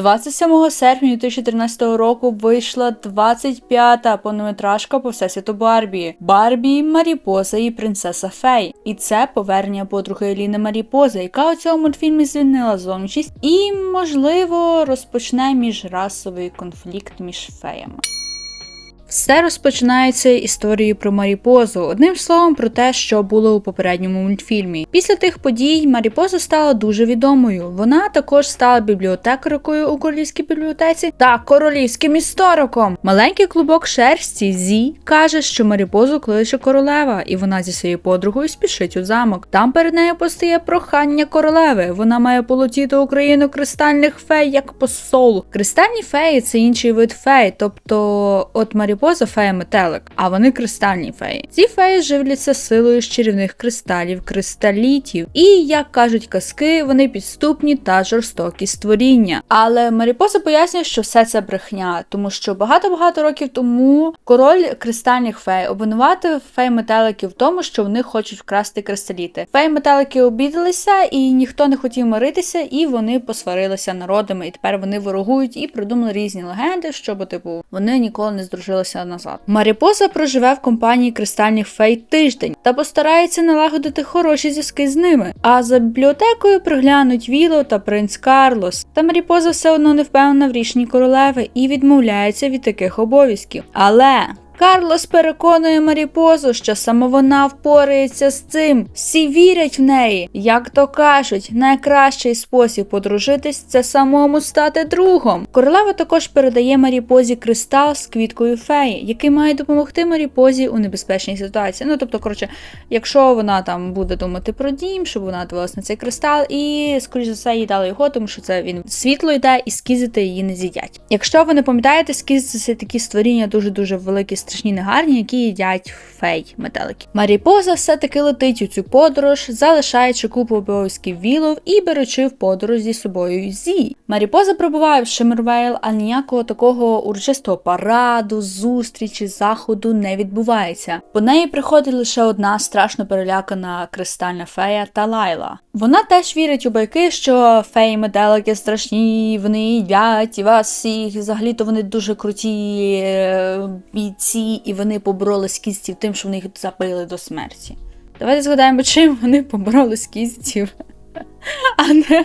27 серпня 2013 року вийшла 25-та повнометражка по всесвіту Барбі. Барбі, Маріпоза і принцеса Фей. І це повернення подруги Еліни Маріпози, яка у цьому мультфільмі звільнила зовнішність і, можливо, розпочне міжрасовий конфлікт між феями. Все розпочинається історією про Маріпозу, одним словом про те, що було у попередньому мультфільмі. Після тих подій Маріпоза стала дуже відомою. Вона також стала бібліотекаркою у королівській бібліотеці та королівським істориком. Маленький клубок шерсті Зі каже, що Маріпозу кличе королева, і вона зі своєю подругою спішить у замок. Там перед нею постає прохання королеви. Вона має полетіти Україну кристальних фей як посол. Кристальні феї це інший вид фей, тобто от Маріпоза фея метелик, а вони кристальні феї. Ці феї живляться силою з кристалів, кристалітів, і, як кажуть казки, вони підступні та жорстокі створіння. Але Маріпоза пояснює, що все це брехня, тому що багато-багато років тому король кристальних фей обвинуватив фей метеликів в тому, що вони хочуть вкрасти кристаліти. Феї метелики обідалися, і ніхто не хотів миритися, і вони посварилися народами. І тепер вони ворогують і придумали різні легенди, щоб типу вони ніколи не здружилися назад. Маріпоза проживе в компанії кристальних фей тиждень та постарається налагодити хороші зв'язки з ними. А за бібліотекою приглянуть Віло та принц Карлос. Та Маріпоза все одно не впевнена в рішенні королеви і відмовляється від таких обов'язків. Але Карлос переконує Маріпозу, що саме вона впорається з цим. Всі вірять в неї. Як то кажуть, найкращий спосіб подружитись це самому стати другом. Королева також передає Маріпозі кристал з квіткою феї, який має допомогти Маріпозі у небезпечній ситуації. Ну тобто, коротше, якщо вона там буде думати про дім, щоб вона дивилась на цей кристал, і скоріш за все їй дали його, тому що це він світло йде, і скізити її не з'їдять. Якщо ви не пам'ятаєте, скізи це такі створіння дуже дуже великі страшні негарні, які їдять фей метелики. Маріпоза все-таки летить у цю подорож, залишаючи купу обов'язків вілов і беручи в подорож зі собою зі. Маріпоза прибуває в Шимервейл, а ніякого такого урочистого параду, зустрічі, заходу не відбувається. По неї приходить лише одна страшно перелякана кристальна фея та Лайла. Вона теж вірить у байки, що феї метелики страшні, вони їдять і вас всіх. Взагалі-то вони дуже круті е, бійці, і вони побороли скістів тим, що вони їх забили до смерті. Давайте згадаємо, чим вони побороли скістів. А не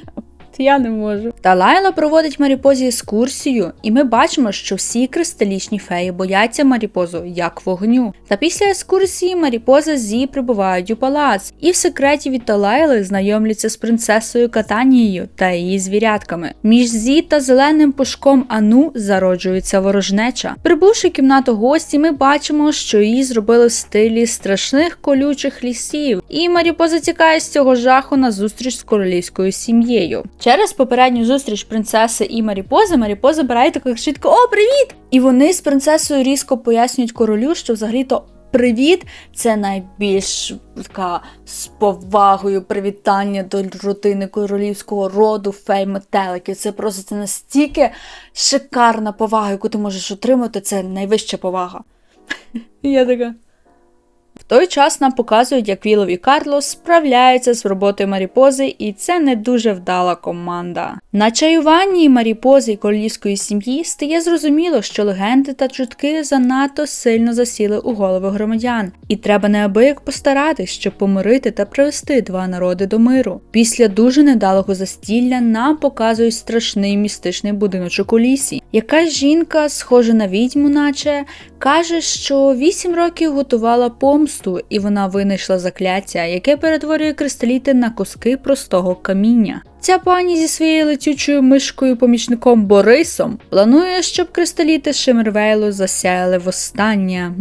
я не можу. Та Лайла проводить Маріпозі екскурсію, і ми бачимо, що всі кристалічні феї бояться Маріпозу як вогню. Та після екскурсії Маріпоза Зі прибувають у палац, і в секреті від Талайли знайомляться з принцесою Катанією та її звірятками. Між Зі та зеленим пушком Ану зароджується ворожнеча. Прибувши в кімнату гості, ми бачимо, що її зробили в стилі страшних колючих лісів, і Маріпоза тікає з цього жаху на зустріч з королівською сім'єю. Через попередню зустріч принцеси і Маріпози, Маріпоза збирає таку швидко О, привіт! І вони з принцесою різко пояснюють королю, що взагалі-то привіт це найбільш така з повагою привітання до родини королівського роду фей метеликів. Це просто це настільки шикарна повага, яку ти можеш отримати. Це найвища повага. Я така. В той час нам показують, як Вілов і Карлос справляються з роботою Маріпози, і це не дуже вдала команда. На чаюванні Маріпози і королівської сім'ї стає зрозуміло, що легенди та чутки занадто сильно засіли у голови громадян, і треба неабияк постаратись, щоб помирити та привести два народи до миру. Після дуже недалого застілля нам показують страшний містичний будиночок у лісі. Якась жінка, схожа на відьму, наче каже, що вісім років готувала помсту, і вона винайшла закляття, яке перетворює кристаліти на куски простого каміння. Ця пані зі своєю летючою мишкою помічником Борисом планує, щоб кристаліти Шимервейлу засяяли востаннє.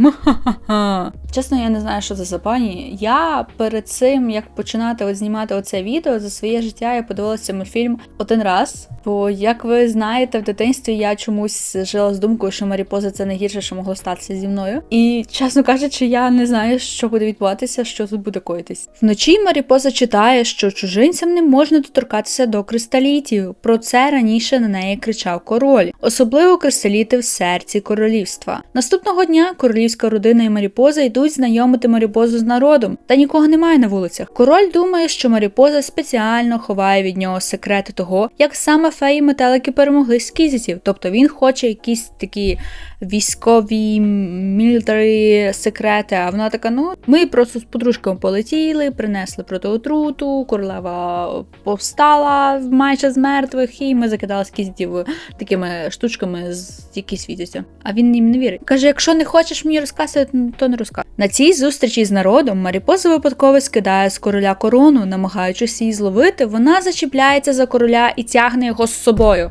Чесно, я не знаю, що це за пані. Я перед цим, як починати от знімати оце відео за своє життя, я подивилася мультфільм один раз. Бо, як ви знаєте, в дитинстві я чомусь жила з думкою, що Маріпоза це найгірше, що могло статися зі мною. І, чесно кажучи, я не знаю, що буде відбуватися, що тут буде коїтись. Вночі Маріпоза читає, що чужинцям не можна доторкатися чіплятися до кристалітів. Про це раніше на неї кричав король, особливо кристаліти в серці королівства. Наступного дня королівська родина і Маріпоза йдуть знайомити Маріпозу з народом, та нікого немає на вулицях. Король думає, що Маріпоза спеціально ховає від нього секрети того, як саме феї метелики перемогли скізітів. Тобто він хоче якісь такі військові мілітарі секрети. А вона така: ну ми просто з подружками полетіли, принесли протиотруту, королева повстала майже з мертвих, і ми закидали скізітів такими штучками, які світяться. А він їм не вірить. Каже: якщо не хочеш мені розказувати, то не розказуй. На цій зустрічі з народом Маріпоза випадково скидає з короля корону, намагаючись її зловити, вона зачіпляється за короля і тягне його з собою.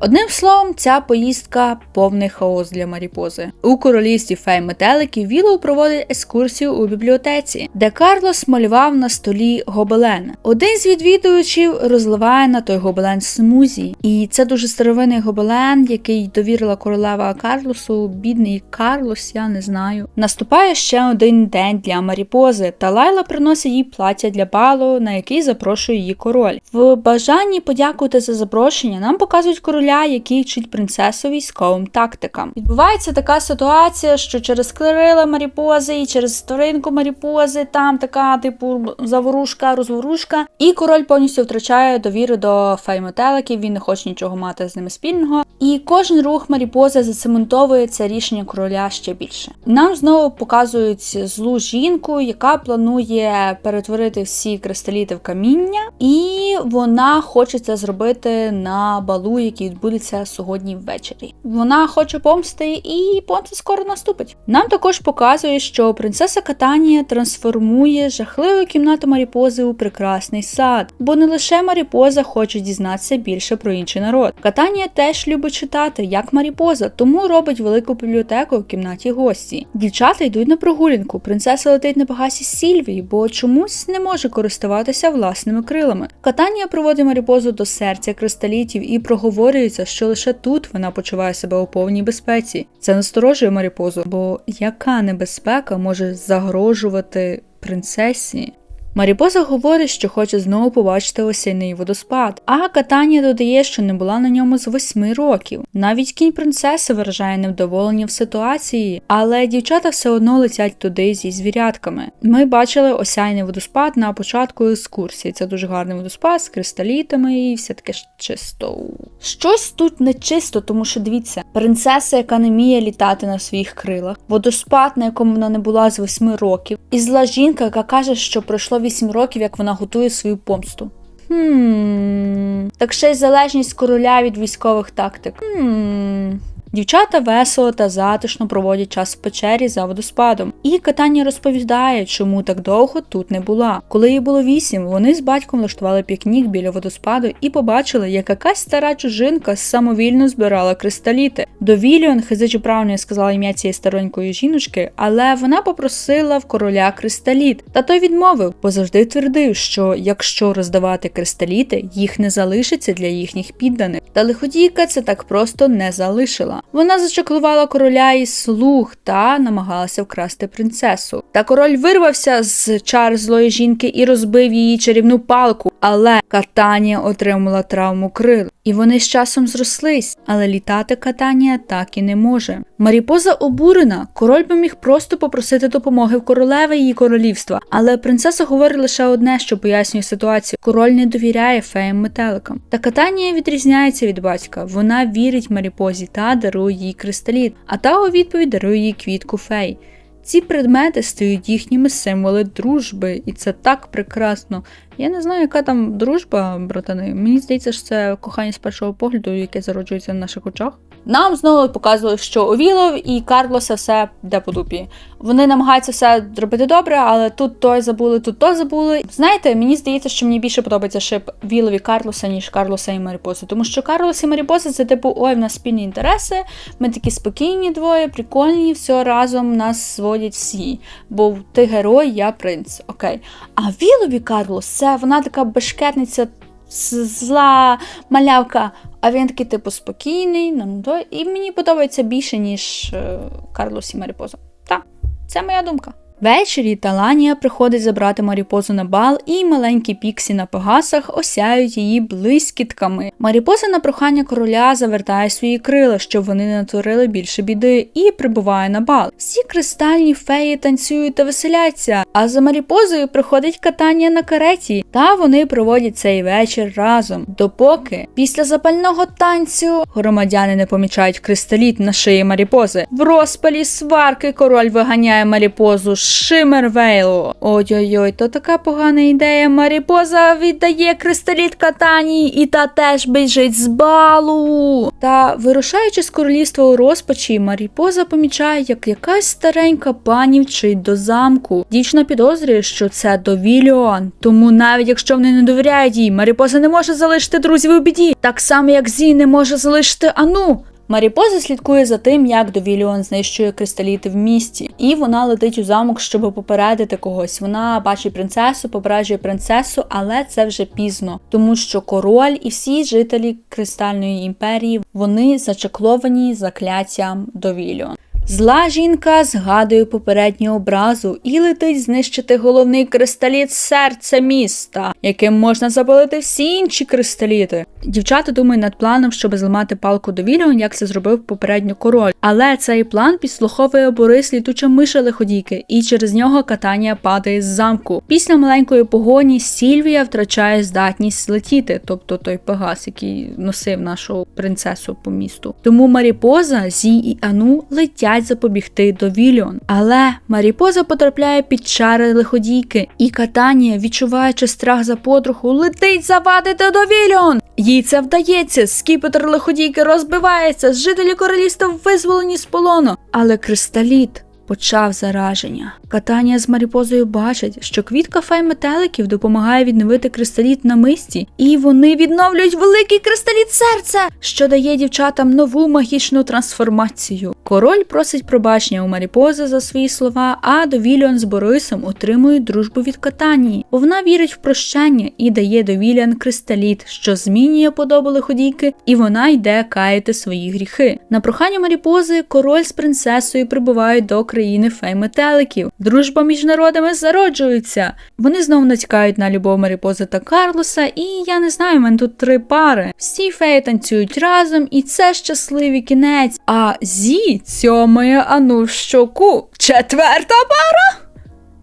Одним словом, ця поїздка повний хаос для Маріпози. У королівстві фей метеликів Вілоу проводить екскурсію у бібліотеці, де Карлос малював на столі гобелен. Один з відвідувачів розливає на той гобелен смузі, і це дуже старовинний гобелен, який довірила королева Карлосу. Бідний Карлос, я не знаю. Наступає ще один день для Маріпози, та Лайла приносить їй плаття для балу, на який запрошує її король. В бажанні подякувати за запрошення нам показують короля короля, який вчить принцесу військовим тактикам. Відбувається така ситуація, що через Клерила Маріпози і через сторинку Маріпози там така, типу, заворушка, розворушка. І король повністю втрачає довіру до фейметеликів, він не хоче нічого мати з ними спільного. І кожен рух Маріпози зацементовує це рішення короля ще більше. Нам знову показують злу жінку, яка планує перетворити всі кристаліти в каміння, і вона хоче це зробити на балу, який відбудеться сьогодні ввечері. Вона хоче помсти, і помста скоро наступить. Нам також показує, що принцеса Катанія трансформує жахливу кімнату Маріпози у прекрасний сад, бо не лише Маріпоза хоче дізнатися більше про інший народ. Катанія теж любить читати, як Маріпоза, тому робить велику бібліотеку в кімнаті гості. Дівчата йдуть на прогулянку. Принцеса летить на багасі Сільвії, бо чомусь не може користуватися власними крилами. Катанія проводить Маріпозу до серця кристалітів і проговорює стверджується, що лише тут вона почуває себе у повній безпеці. Це насторожує Маріпозу, бо яка небезпека може загрожувати принцесі? Маріпоза говорить, що хоче знову побачити осінний водоспад, а Катанія додає, що не була на ньому з восьми років. Навіть кінь принцеси виражає невдоволення в ситуації, але дівчата все одно летять туди зі звірятками. Ми бачили осяйний водоспад на початку екскурсії. Це дуже гарний водоспад з кристалітами і все таке чисто. Щось тут не чисто, тому що дивіться, принцеса, яка не вміє літати на своїх крилах, водоспад, на якому вона не була з восьми років, і зла жінка, яка каже, що пройшло 8 років, як вона готує свою помсту. Хм. Так ще й залежність короля від військових тактик. Хм. Дівчата весело та затишно проводять час в печері за водоспадом. І Катання розповідає, чому так довго тут не була. Коли їй було вісім, вони з батьком влаштували пікнік біля водоспаду і побачили, як якась стара чужинка самовільно збирала кристаліти. До Віліон, хизичу правильно сказала ім'я цієї старенької жіночки, але вона попросила в короля кристаліт. Та той відмовив, бо завжди твердив, що якщо роздавати кристаліти, їх не залишиться для їхніх підданих. Та лиходійка це так просто не залишила. Вона зачаклувала короля із слуг та намагалася вкрасти принцесу. Та король вирвався з чар злої жінки і розбив її чарівну палку, але Катанія отримала травму крил. І вони з часом зрослись, але літати Катанія так і не може. Маріпоза обурена, король би міг просто попросити допомоги в королеви її королівства, але принцеса говорить лише одне, що пояснює ситуацію: король не довіряє феям метеликам. Та Катанія відрізняється від батька. Вона вірить Маріпозі та дарує їй кристаліт, а та у відповідь дарує їй квітку фей. Ці предмети стають їхніми символи дружби, і це так прекрасно. Я не знаю, яка там дружба, братани. Мені здається, що це кохання з першого погляду, яке зароджується на наших очах. Нам знову показували, що у Вілов і Карлоса все йде по дупі. Вони намагаються все зробити добре, але тут той забули, тут то забули. Знаєте, мені здається, що мені більше подобається шип Вілов і Карлоса, ніж Карлоса і Маріпоси. Тому що Карлос і Маріпоса це типу, ой, в нас спільні інтереси. Ми такі спокійні двоє, прикольні, все разом нас зводять всі. Бо ти герой, я принц. Окей. А Вілов і Карлос це вона така бешкетниця зла малявка. А він такий, типу, спокійний, ну, і мені подобається більше, ніж е, Карлос і Маріпоза. Так, це моя думка. Ввечері Таланія приходить забрати Маріпозу на бал, і маленькі піксі на пегасах осяють її блискітками. Маріпоза на прохання короля завертає свої крила, щоб вони не натворили більше біди, і прибуває на бал. Всі кристальні феї танцюють та веселяться. А за Маріпозою приходить катання на кареті, та вони проводять цей вечір разом. Допоки після запального танцю громадяни не помічають кристаліт на шиї Маріпози. В розпалі сварки король виганяє Маріпозу Шимервейлу. Ой-ой-ой, то така погана ідея. Маріпоза віддає кристаліт катані, і та теж біжить з балу. Та вирушаючи з королівства у розпачі, Маріпоза помічає, як якась старенька пані вчить до замку. Дівчина підозрює, що це Довіліон. Тому навіть якщо вони не довіряють їй, Маріпоза не може залишити друзів у біді, так само як Зі не може залишити Ану. Маріпоза слідкує за тим, як Довіліон знищує кристаліти в місті, і вона летить у замок, щоб попередити когось. Вона бачить принцесу, попереджує принцесу, але це вже пізно, тому що король і всі жителі Кристальної імперії вони зачакловані закляттям Довіліон. Зла жінка згадує попередню образу і летить знищити головний кристаліт серця міста, яким можна запалити всі інші кристаліти. Дівчата думають над планом, щоб зламати палку до Віліон, як це зробив попередньо король. Але цей план підслуховує Борис літуча миша лиходійки, і через нього катання падає з замку. Після маленької погоні Сільвія втрачає здатність летіти, тобто той пегас, який носив нашу принцесу по місту. Тому Маріпоза, Зі і Ану летять запобігти до Віліон. Але Маріпоза потрапляє під чари лиходійки, і Катанія, відчуваючи страх за подругу, летить завадити до Віліон. Їй це вдається, скіпетр лиходійки розбивається, жителі королівства визволені з полону. Але кристаліт почав зараження. Катання з Маріпозою бачать, що квітка фей метеликів допомагає відновити кристаліт на мисці, і вони відновлюють великий кристаліт серця, що дає дівчатам нову магічну трансформацію. Король просить пробачення у Маріпози за свої слова, а Довіліон з Борисом отримують дружбу від Катанії, вона вірить в прощання і дає Довіліан кристаліт, що змінює подобу лиходійки, і вона йде каяти свої гріхи. На прохання Маріпози король з принцесою прибувають до країни фей метеликів. Дружба між народами зароджується. Вони знову натякають на любов Маріпози та Карлоса, і я не знаю, в мене тут три пари. Всі феї танцюють разом, і це щасливий кінець. А зі цьомає Ану щоку. Четверта пара.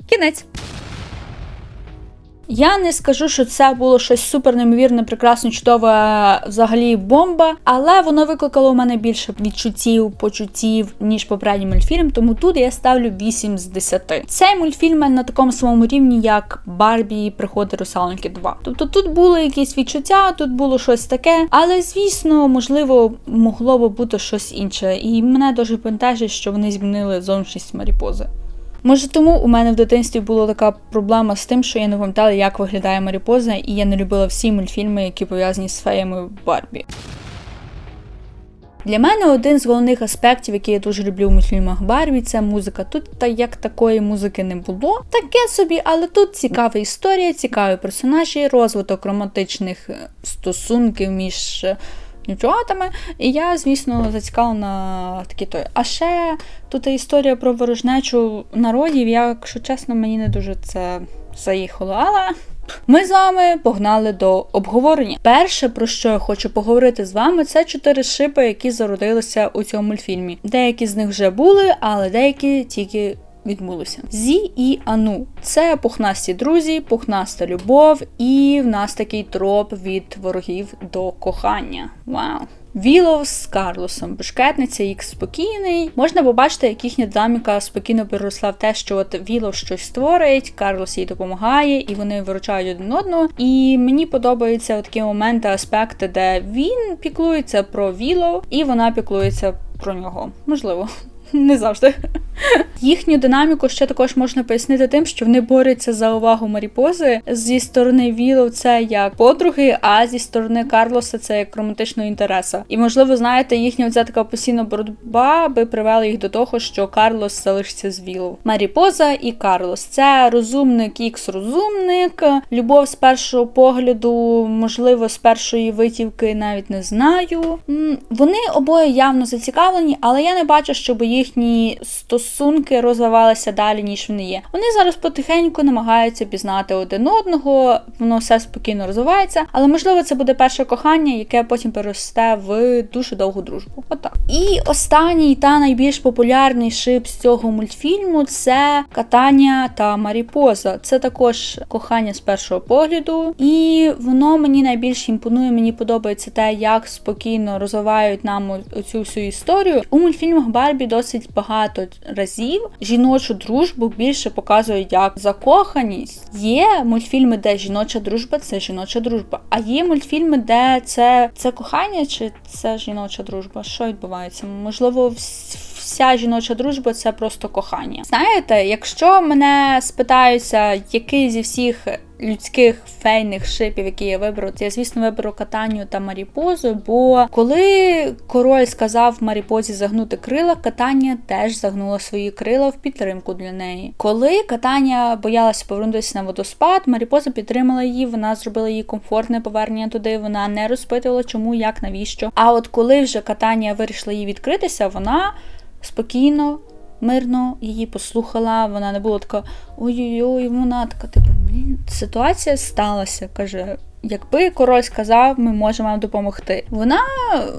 Кінець. Я не скажу, що це було щось супер неймовірне, прекрасно, чудове взагалі бомба, але воно викликало у мене більше відчуттів, почуттів, ніж попередній мультфільм, тому тут я ставлю 8 з 10. Цей мультфільм на такому самому рівні, як Барбі приходи русалоньки 2. Тобто тут було якісь відчуття, тут було щось таке, але звісно, можливо, могло би бути щось інше. І мене дуже бентежить, що вони змінили зовнішність Маріпози. Може, тому у мене в дитинстві була така проблема з тим, що я не пам'ятала, як виглядає Маріпоза, і я не любила всі мультфільми, які пов'язані з феями Барбі. Для мене один з головних аспектів, який я дуже люблю в мультфільмах Барбі, це музика. Тут та як такої музики не було. Таке собі, але тут цікава історія, цікаві персонажі, розвиток романтичних е, стосунків між е. І я, звісно, зацікавлена такі той. А ще тут історія про ворожнечу народів, якщо чесно, мені не дуже це заїхало, але. Ми з вами погнали до обговорення. Перше, про що я хочу поговорити з вами, це чотири шипи, які зародилися у цьому мультфільмі. Деякі з них вже були, але деякі тільки відбулося. Зі і Ану це пухнасті друзі, пухнаста любов, і в нас такий троп від ворогів до кохання. Вау! Вілов з Карлосом, бешкетниця, їх спокійний. Можна побачити, як їхня динаміка спокійно переросла в те, що от Вілов щось створить, Карлос їй допомагає, і вони виручають один одного. І мені подобаються такі моменти, аспекти, де він піклується про Вілов, і вона піклується про нього. Можливо. Не завжди. Їхню динаміку ще також можна пояснити тим, що вони борються за увагу Маріпози. Зі сторони Вілов це як подруги, а зі сторони Карлоса це як романтичного інтереса. І, можливо, знаєте, їхня оця така постійна боротьба би привела їх до того, що Карлос залишиться з Вілов. Маріпоза і Карлос це розумник, ікс розумник, любов з першого погляду, можливо, з першої витівки навіть не знаю. Вони обоє явно зацікавлені, але я не бачу, щоб їхні стосунки стосунки розвивалися далі, ніж вони є. Вони зараз потихеньку намагаються пізнати один одного, воно все спокійно розвивається, але можливо це буде перше кохання, яке потім переросте в дуже довгу дружбу. Отак. І останній та найбільш популярний шип з цього мультфільму це Катання та Маріпоза. Це також кохання з першого погляду, і воно мені найбільш імпонує. Мені подобається те, як спокійно розвивають нам оцю всю історію. У мультфільмах Барбі досить багато разів жіночу дружбу більше показують як закоханість. Є мультфільми, де жіноча дружба це жіноча дружба. А є мультфільми, де це, це кохання чи це жіноча дружба. Що відбувається? Можливо, вся жіноча дружба це просто кохання. Знаєте, якщо мене спитаються, який зі всіх людських фейних шипів, які я виберу, то я, звісно, виберу катанню та маріпозу. Бо коли король сказав Маріпозі загнути крила, катання теж загнула свої крила в підтримку для неї. Коли катання боялася повернутися на водоспад, Маріпоза підтримала її, вона зробила їй комфортне повернення туди. Вона не розпитувала, чому, як, навіщо. А от коли вже катання вирішила їй відкритися, вона спокійно. Мирно її послухала, вона не була така ой-ой-ой, вона така, типу, ситуація сталася. Каже, якби король сказав, ми можемо вам допомогти. Вона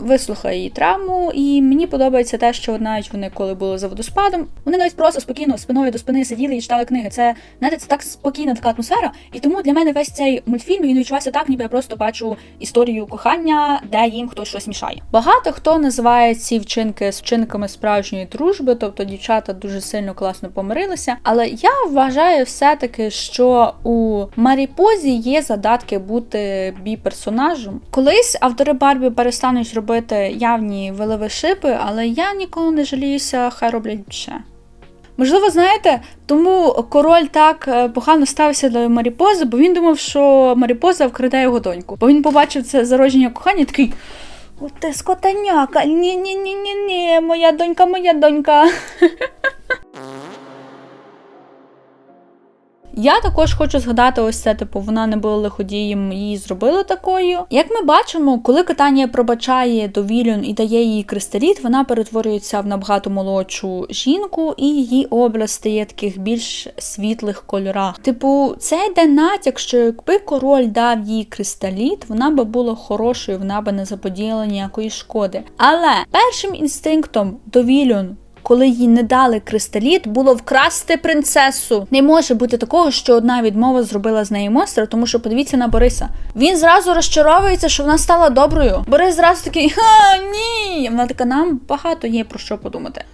вислухає її травму, і мені подобається те, що навіть вони, коли були за водоспадом, вони навіть просто спокійно спиною до спини сиділи і читали книги. Це знаєте, це так спокійна така атмосфера. І тому для мене весь цей мультфільм він відчувався так, ніби я просто бачу історію кохання, де їм хтось щось мішає. Багато хто називає ці вчинки з вчинками справжньої дружби, тобто дівчата дуже сильно класно помирилися. Але я вважаю все-таки, що у Маріпозі є задатки бути бути бі-персонажем. Колись автори Барбі перестануть робити явні велеві шипи, але я ніколи не жаліюся, хай роблять ще. Можливо, знаєте, тому король так е, погано ставився до Маріпози, бо він думав, що Маріпоза вкраде його доньку. Бо він побачив це зародження кохання і такий. О, ти скотаняка, ні-ні-ні, ні моя донька, моя донька. Я також хочу згадати ось це, типу, вона не була лиходієм, її зробили такою. Як ми бачимо, коли катання пробачає до Вілюн і дає їй кристаліт, вона перетворюється в набагато молодшу жінку, і її образ стає таких більш світлих кольорах. Типу, це йде натяк, що якби король дав їй кристаліт, вона би була хорошою, вона би не заподіяла ніякої шкоди. Але першим інстинктом до Вілюн коли їй не дали кристаліт, було вкрасти принцесу. Не може бути такого, що одна відмова зробила з неї монстра, тому що подивіться на Бориса. Він зразу розчаровується, що вона стала доброю. Борис зразу такий ха ні. Вона така, нам багато є про що подумати.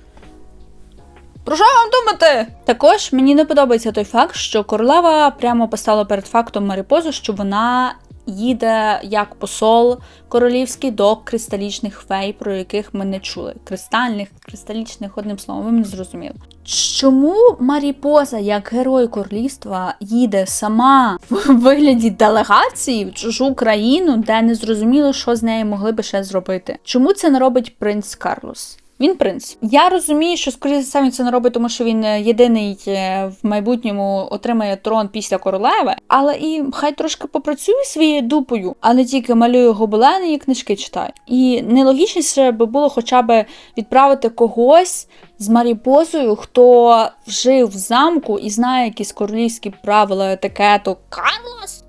Про що вам думати? Також мені не подобається той факт, що королева прямо постала перед фактом Маріпозу, що вона їде як посол королівський до кристалічних фей, про яких ми не чули. Кристальних, кристалічних, одним словом, ви мене зрозуміли. Чому Маріпоза, як герой королівства, їде сама в вигляді делегації в чужу країну, де не зрозуміло, що з нею могли би ще зробити? Чому це не робить принц Карлос? Він принц. Я розумію, що скоріше сам він це не робить, тому що він е, єдиний е, в майбутньому отримає трон після королеви, але і хай трошки попрацює своєю дупою, а не тільки малює гобелени і книжки читає. І нелогічніше би було хоча б відправити когось з Маріпозою, хто жив в замку і знає якісь королівські правила етикету. Карлос!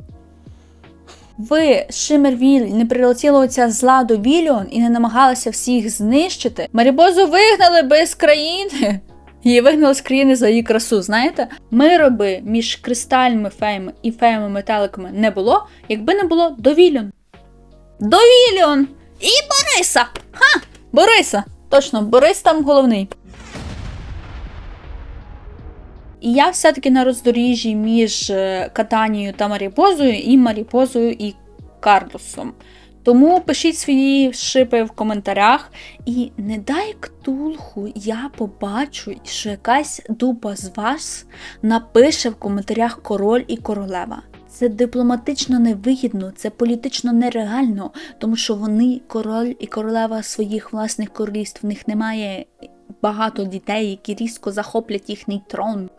Ви Шимервіль не прилетіла оця зла до Віліон і не намагалася всіх знищити, Марібозу вигнали би з країни. Її вигнали з країни за її красу, знаєте? Мироби між кристальними феями і феями метеликами не було, якби не було до Віліон. До Віліон! І Бориса! Ха! Бориса! Точно, Борис там головний. І я все-таки на роздоріжжі між е, Катанією та Маріпозою і Маріпозою і Карлосом. Тому пишіть свої шипи в коментарях. І не дай ктулху, я побачу, що якась дупа з вас напише в коментарях король і королева. Це дипломатично невигідно, це політично нереально, тому що вони, король і королева своїх власних королівств, в них немає багато дітей, які різко захоплять їхній трон.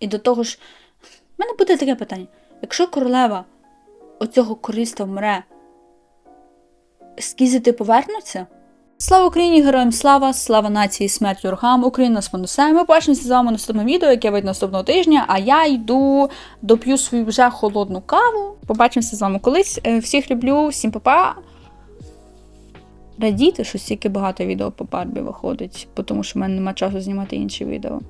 І до того ж, в мене буде таке питання: якщо королева оцього королівства вмре, скізити повернуться? Слава Україні, героям слава, слава нації, смерть ворогам, Україна понесе. Ми бачимося з вами наступному відео, яке вийде наступного тижня. А я йду доп'ю свою вже холодну каву. Побачимося з вами колись. Е, Всіх люблю, всім па-па. Радійте, що стільки багато відео по Барбі виходить, тому що в мене немає часу знімати інші відео.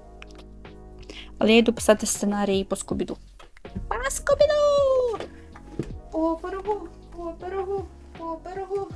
Але я йду писати сценарії по скубіду. По скубіду! По пирогу, по пирогу, по пирогу.